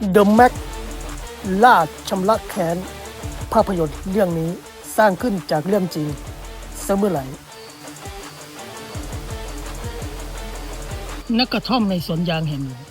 The Mac ล่าชำระแค้น ภาพยนตร์เรื่องนี้สร้างขึ้นจากเรื่องจริงเสมอไหลนักกระท่อมในสวนยางแห่งหนึ่ง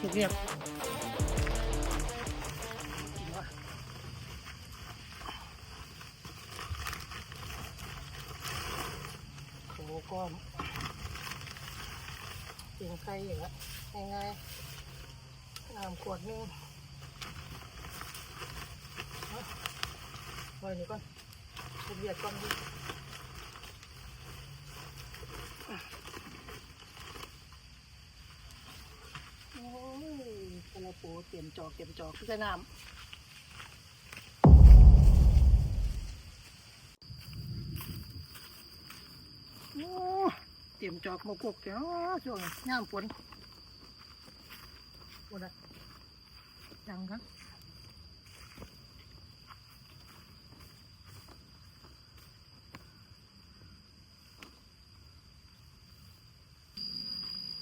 เรียบเรียโอ้ก้อนกินไข่อย่างละง่ายๆน้ำขวดนึงไว้นี่ก่อนเรียบก่อนดิโอ้ยกระโป เตรียมจอกเตรียมจอกคือใส่น้ำโอ้เตรียมจอกมากกเดี๋ยวช่วงย่ามฝนฝนอะจังครับ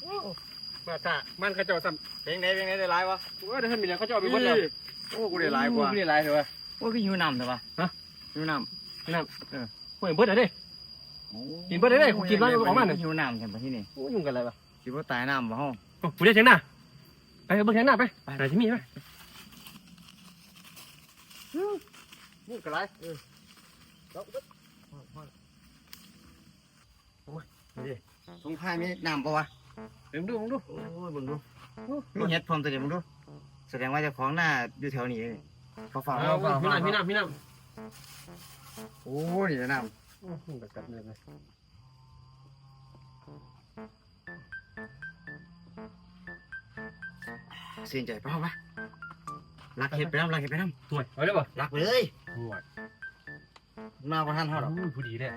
โอ้ มาตามันเขาเจ้าซ้เพลงไหนเพลงไหนได้หลายวะำว่าเดี๋ยวท่านมีแล้วเขาเจ้าเอาไปหมดแล้วโอ้กูได้หลายกว่ากูได้หลายเถอะวะโอ้พี่หิวน้ำเถอะวะฮะหิวน้นี่นั่นเออเฮ้ยเบิดอะไรเด้ำกินเบิดได้เลยกูกินแล้วออกมาหนึ่งหิวน้ำกันปะที่นี่โอ้ยุ่งกันอะไรวะคิดว่าตายน้ำบ่ห้องโอ้กูเรียกเสียงหน้าไปเบิกเสียงหน้าไปไปไหนที่มีไหมนี่ก็ไรสงพายมีน้ำปะวะ เดี๋ยวมึงดูมึงดูโอ้ยมึงดูมีเห็ดพร้อมตัวเดียวมึงดู แสดงว่าเจ้าของหน้าอยู่แถวนี้เลยเขาฝากเอาเขาฝากพี่น้ำพี่น้ำพี่น้โอ้ยนี่น้ำโอ้มึงกัดเลยนะำเสียใจเปล่าวะรักเห็ดไปน้ำรักเห็ดไปน้ห่วยเอาเลยป่ะำรักไปเลยห่วยมาประทานเขาหรอกผู้ดีเลย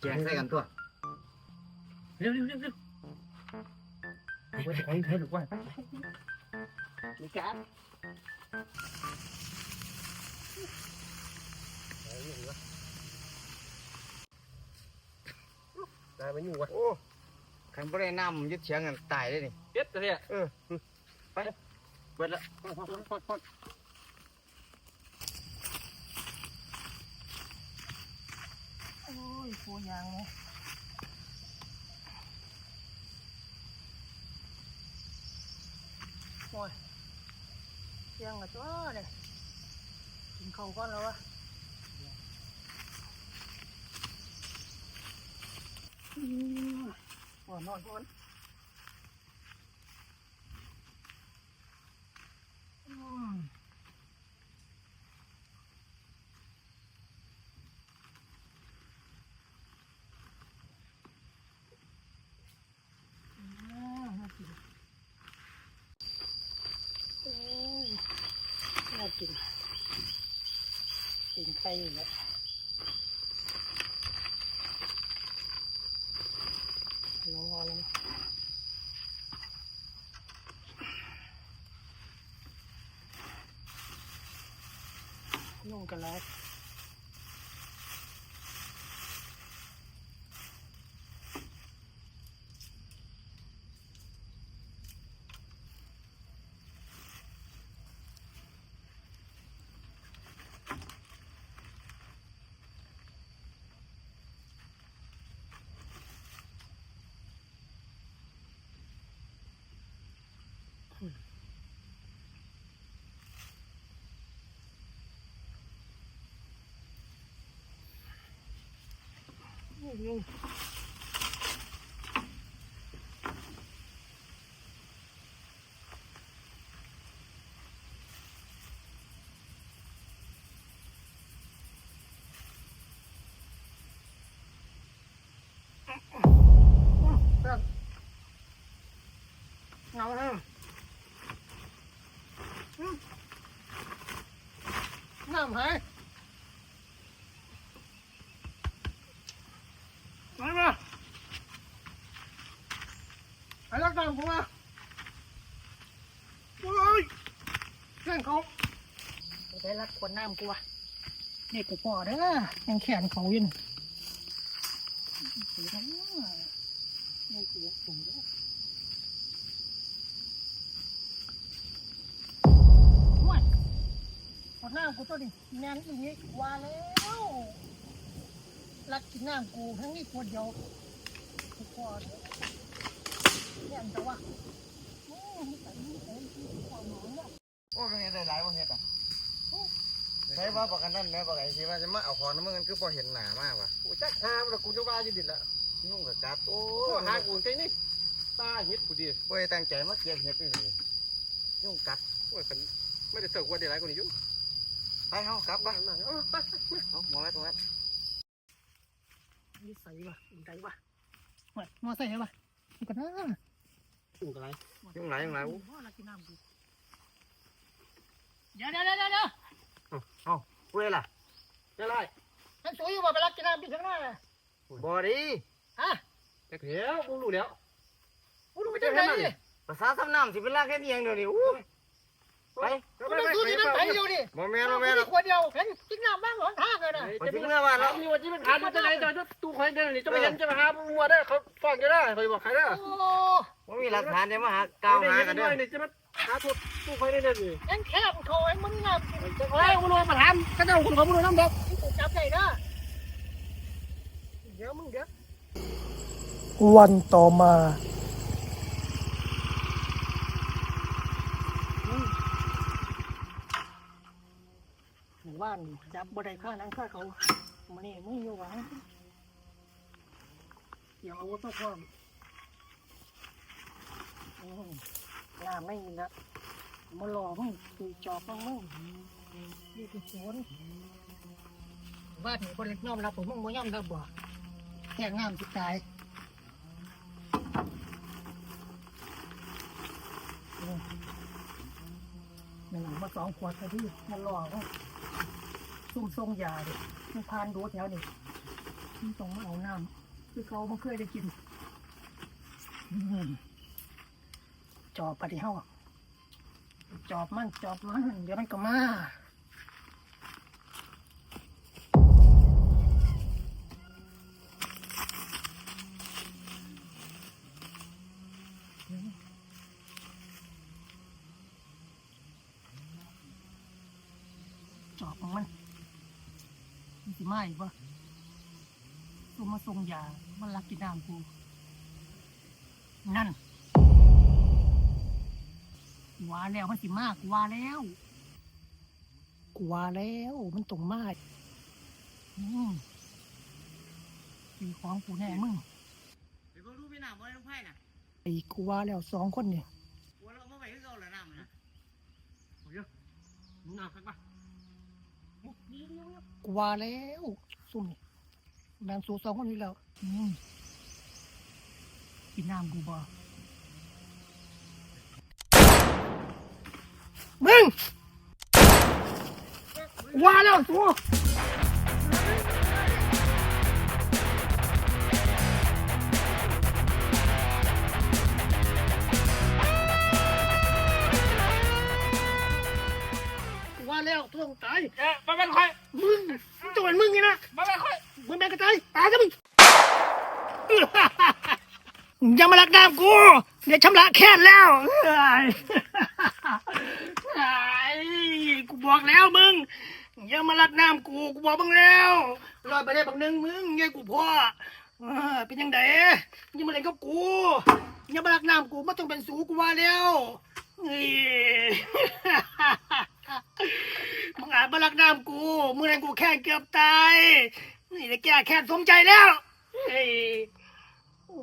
แจงใส่กันตัวเร็วเร็วเร็ว เร็วไปไปไปไปลูกว่าไปมีการได้ไหมอยู่วะโอ้ขั นบ่ได้น้ำยึดเฉียงกันตายเลยนี่ เด็ดเลย เออ ไปเบิดละ โอ้ยโคยางเลยโอ้ยเสียงกับตัวเนี่ยกินข้าวก่อนแล้ววะอืมโอ้ยนอนก่อนอืม อ่าน่ากินโอ้ยน่ากินกิน ไปอยู่แล้วลงมาแล้วนุ่งกันแล้ว เงาแล้ มามาไอ้รักตามผมมาโอ้ยเส้นเขาได้รักขวดน้ำกูวะนี่กกูพอเด้อยังแขนเขาอยู่นไม่เสียสูงเด้อหวดขวดน้ำกูตัวดิแน่นอย่างนี้ว่าแล้ว รักกินน้ำกูทั้งนี้ขวดเดียวกูพอเด้อเนี่ยมันจะว่าโอ้ยใส่ใส่ความหมายเนี่ยโอ้เป็นไงได้หลายบ่เฮ็ดอะใช้ว่าประกันนั่นแหม่ประกันสิว่าจะมาเอาของน้ำมันคือพอเห็นหน้ามากว่ะกูจักหามแล้วกูจะว่าอยู่ดิละยุ่งกับกัดโอ้โอ้ยหากูใจนี่ตาเฮ็ดกูดิบ่ได้ตั้งใจมาเก็บเห็ดนี่เลยยุ่งกัดโอ้ยคันไม่ได้เสิร์ฟว่าได้หลายกว่านี้อยู่ไปเฮากลับบ้าบ้านมาเออไปเอาหมอไว้ตรงนั้ นนิสัยว่ะนิสัยว่ะเฮ้ยมอไซค์เหรอวะนี่กันนะกูอะไรยุ่งหลายยุ่งหลายอู้พ่อรักกินน้ำกูเดี๋ยวเดี๋ยวเดี๋ยวเดี๋ยวเอ้าผู้ใดล่ะจะไรฉันสวยอยู่ว่าไปรักกินน้ำพี่ข้างหน้าบ่ดีฮะแต่เดี๋ยวกูรู้แล้วกูรู้ไปจังไหนดิภาษาสำน้ำสิเป็นลากแค่เพียงเดียวนี่อู้ ไปกูต้องสู้ที่นั่นไผอยู่ดิบ่แม่นบ่แม่นหรอกขวดเดียวเห็นกินน้ำบ้างหรอท่ากันนะจะมีเมื่อวานแล้วมีวันที่เป็นผ่านจะไหนจะตู้คอยเดินนี่จะไปเห็นจะมาหามัวได้เขาฟังจะได้ไปบอกใครได้โอ้บ่มีหลักฐานเดี๋ยวมาหากล่าวหากันเด้อนี่จะมาหาทุบตู้คอยได้เลยนี่ยังแคบเขาเองมึงน้ำจะคอยกูรู้มาถามก็เจ้าคุณเขาไม่รู้น้ำเด็กกูจับได้นะเดี๋ยวมึงเดี๋ยววันต่อมา บ้านจับบ่ได้ข้านังข้าเขามานี่มึงอยู่หวังเดี๋ยวเอาตัวความอืมน้าไม่มีละมาหล่อมึงตีจอบมึงมึงนี่คือสวนบ้านนี่คนเล็กน้อมรับผมมึงบ่ย่อมรับบ่แค่งามสิตายหนึ่งมาสองขวดแต่ที่มันหล่อก ซุ่มทรงยาดิมันพานดูแถวนี่มันต้องมาเอาน้ำคือเขาไม่เคยได้กินจอบปฏิเฮาจอบมันจอบมันเดี๋ยวมันก็มาจอบของมัน มันสิมาอีกวะซุ่มมาทรงยามันรักกินน้ำกู นั่นกูว่าแล้วมันสิมากกูว่าแล้วกูว่าแล้วมันตรงมากอืมคือของกูแน่มึงไปเบิ่งดูพี่น้ำบ่ได้ลงไผน่ะไอ้กูว่าแล้วสองคนเนี่ยหัวเราบ่ไปคือเก่าแล้วน้ำน่ะมึงเอาสักป่ะ กูว่าแล้วซุ่มนี่แบ่งสูสองคนนี้แล้วอืมกินน้ำกูบ่มึงว่าแล้วสูว่าแล้วต้องตายเอ๊ะมาเป็นใคร มึงมึงจะเป็นมึงไงนะมาเป็นใครมึงแม่งกระจายตายซะมึงยังมาลักน้ำกู เดี๋ยวชำระแค้นแล้วเอ้ยไอ้กูบอกแล้วมึงอย่ามาลักน้ำกูกูบอกมึงแล้วรอยไปได้บักหนึ่งมึงไงกูพ่อเออเป็นยังไงยังมาเล่นกับกูอย่ามาลักน้ำกูไม่ต้องเป็นสูกูว่าแล้ว รักน้ำกูมึงแรงกูแค่เกือบตายนี่จะแก้แค้นสมใจแล้วเฮ้ยโอ้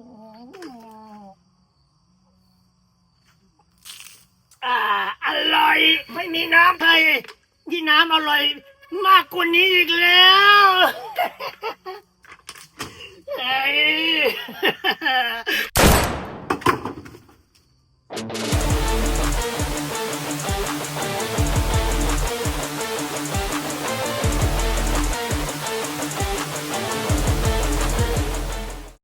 อ่าอร่อย ไม่มีน้ำไทยที่น้ำอร่อย มากกว่านี้อีกแล้ว